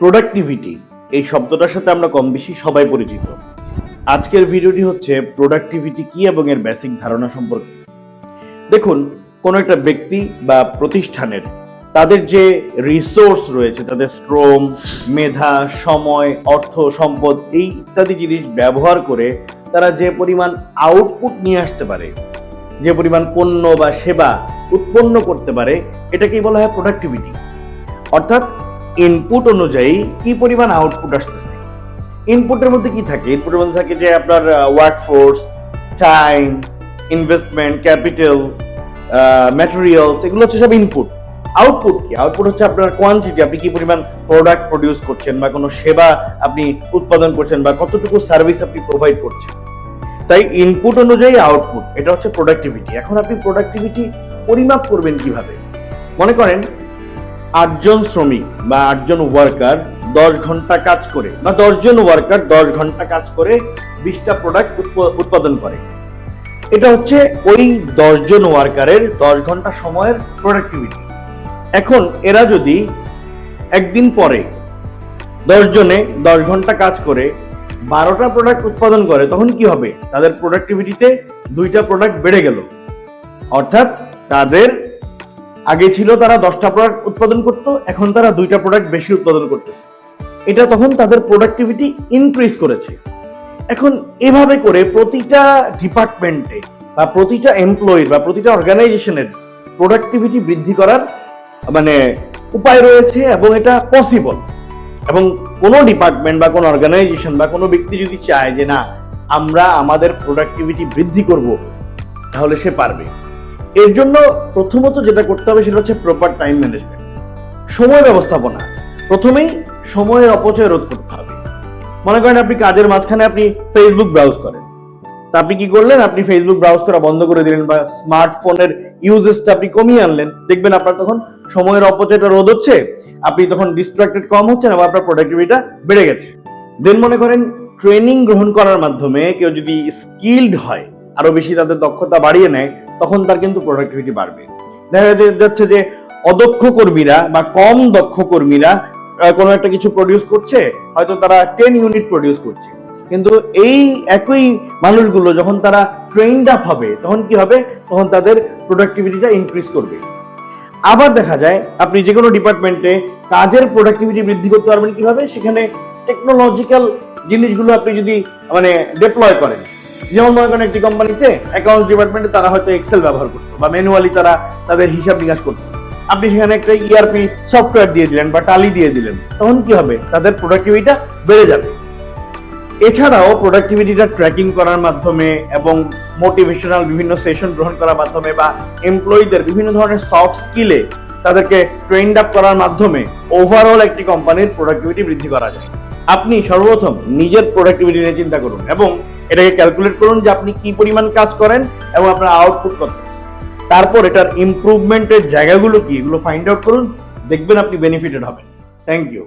Productivity এই শব্দটার সাথে আমরা কম বেশি সবাই পরিচিত। আজকের ভিডিওটি হচ্ছে প্রোডাক্টিভিটি কি এবং এর বেসিক ধারণা সম্পর্কে। দেখুন, কোন একটা ব্যক্তি বা প্রতিষ্ঠানের তাদের যে রিসোর্স রয়েছে, তাদের শ্রম, মেধা, সময়, অর্থ, সম্পদ, এই ইত্যাদি জিনিস ব্যবহার করে তারা যে পরিমাণ আউটপুট নিয়ে আসতে পারে, যে পরিমাণ পণ্য বা সেবা উৎপন্ন করতে পারে, এটাকেই বলা হয় প্রোডাক্টিভিটি অর্থাৎ ইনপুট অনুযায়ী কি পরিমাণ আউটপুট আসতেছে? ইনপুটের মধ্যে কি থাকে? ইনপুটের মধ্যে থাকে যে আপনার work force time investment capital materials এগুলো হচ্ছে সব ইনপুট আউটপুট কি? আউটপুট হচ্ছে আপনার কোয়ান্টিটি আপনি কি পরিমাণ প্রোডাক্ট প্রডিউস করছেন বা কোনো সেবা আপনি উৎপাদন করছেন বা কতটুকু সার্ভিস আপনি প্রোভাইড করছেন। তাই ইনপুট অনুযায়ী আউটপুট এটা হচ্ছে প্রোডাক্টিভিটি এখন আপনি প্রোডাক্টিভিটি পরিমাপ করবেন কীভাবে? মনে করেন আটজন শ্রমিক বা আটজন ওয়ার্কার দশ ঘণ্টা কাজ করে, বা দশজন ওয়ার্কার দশ ঘণ্টা কাজ করে বিশটা প্রোডাক্ট উৎপাদন করে। এটা হচ্ছে ওই দশজন ওয়ার্কারের দশ ঘণ্টা সময়ের প্রোডাক্টিভিটি এখন এরা যদি একদিন পরে দশ জনে দশ ঘণ্টা কাজ করে, বারোটা প্রোডাক্ট উৎপাদন করে, তখন কি হবে? তাদের প্রোডাক্টিভিটিতে দুইটা প্রোডাক্ট বেড়ে গেল। অর্থাৎ তাদের আগে ছিল তারা দশটা প্রোডাক্ট উৎপাদন করত, এখন তারা দুইটা প্রোডাক্ট বেশি উৎপাদন করতেছে। এটা তখন তাদের প্রোডাক্টিভিটি ইনক্রিজ করেছে। এখন এভাবে করে প্রতিটা ডিপার্টমেন্টে বা প্রতিটা এমপ্লয়ির বা প্রতিটা অর্গানাইজেশনের প্রোডাক্টিভিটি বৃদ্ধি করার মানে উপায় রয়েছে এবং এটা পসিবল এবং কোনো ডিপার্টমেন্ট বা কোনো অর্গানাইজেশন বা কোনো ব্যক্তি যদি চায় যে না, আমরা আমাদের প্রোডাক্টিভিটি বৃদ্ধি করব, তাহলে সে পারবে। এর জন্য প্রথমত যেটা করতে হবে সেটা হচ্ছে প্রপার টাইম ম্যানেজমেন্ট সময় ব্যবস্থাপনা। প্রথমেই সময়ের অপচয় রোধ করতে হবে। মনে করেন আপনি কাজের মাঝখানে আপনি ফেসবুক ব্রাউজ করেন। তা আপনি কি করলেন? আপনি ফেসবুক ব্রাউজ করা বন্ধ করে দিলেন বা স্মার্টফোনের ইউজেসটা আপনি কমিয়ে আনলেন। দেখবেন আপনার তখন সময়ের অপচয়টা রোধ হচ্ছে, আপনি তখন ডিস্ট্রাক্টেড কম হচ্ছেন এবং আপনার প্রোডাক্টিভিটিটা বেড়ে গেছে। দেন মনে করেন ট্রেনিং গ্রহণ করার মাধ্যমে কেউ যদি স্কিলড হয়, আরও বেশি তাদের দক্ষতা বাড়িয়ে নেয় তখন তার কিন্তু প্রোডাক্টিভিটি বাড়বে। দেখা যাচ্ছে যে অদক্ষ কর্মীরা বা কম দক্ষ কর্মীরা কোনো একটা কিছু প্রডিউস করছে, হয়তো তারা টেন ইউনিট প্রডিউস করছে। কিন্তু এই একই মানুষগুলো যখন তারা ট্রেন্ড আপ হবে, তখন কি হবে? তখন তাদের প্রোডাক্টিভিটিটা ইনক্রিজ করবে। আবার দেখা যায়, আপনি যে কোনো ডিপার্টমেন্টে কাজের প্রোডাক্টিভিটি বৃদ্ধি করতে পারবেন কীভাবে? সেখানে টেকনোলজিক্যাল জিনিসগুলো আপনি যদি মানে ডেপ্লয় করেন। যেমন মনে করেন একটি কোম্পানিতে অ্যাকাউন্ট ডিপার্টমেন্টে তারা হয়তো এক্সেল ব্যবহার করতো বা ম্যানুয়ালি তারা তাদের হিসাব নিকাশ করতো। আপনি সেখানে একটা ইআরপি সফটওয়্যার দিয়ে দিলেন বা টালি দিয়ে দিলেন, তখন কি হবে? তাদের প্রোডাক্টিভিটিটা বেড়ে যাবে। এছাড়াও প্রোডাক্টিভিটিটা ট্র্যাকিং করার মাধ্যমে এবং মোটিভেশনাল বিভিন্ন সেশন গ্রহণ করার মাধ্যমে বা এমপ্লয়ীদের বিভিন্ন ধরনের সফট স্কিলে তাদেরকে ট্রেন্ড আপ করার মাধ্যমে ওভারঅল একটি কোম্পানির প্রোডাক্টিভিটি বৃদ্ধি করা যায়। আপনি সর্বপ্রথম নিজের প্রোডাক্টিভিটি নিয়ে চিন্তা করুন এবং এটাকে ক্যালকুলেট করুন যে আপনি কি পরিমাণ কাজ করেন এবং আপনার আউটপুট কত। তারপর এটার ইমপ্রুভমেন্টের জায়গাগুলো কি, এগুলো ফাইন্ড আউট করুন, দেখবেন আপনি বেনিফিটেড হবেন। Thank you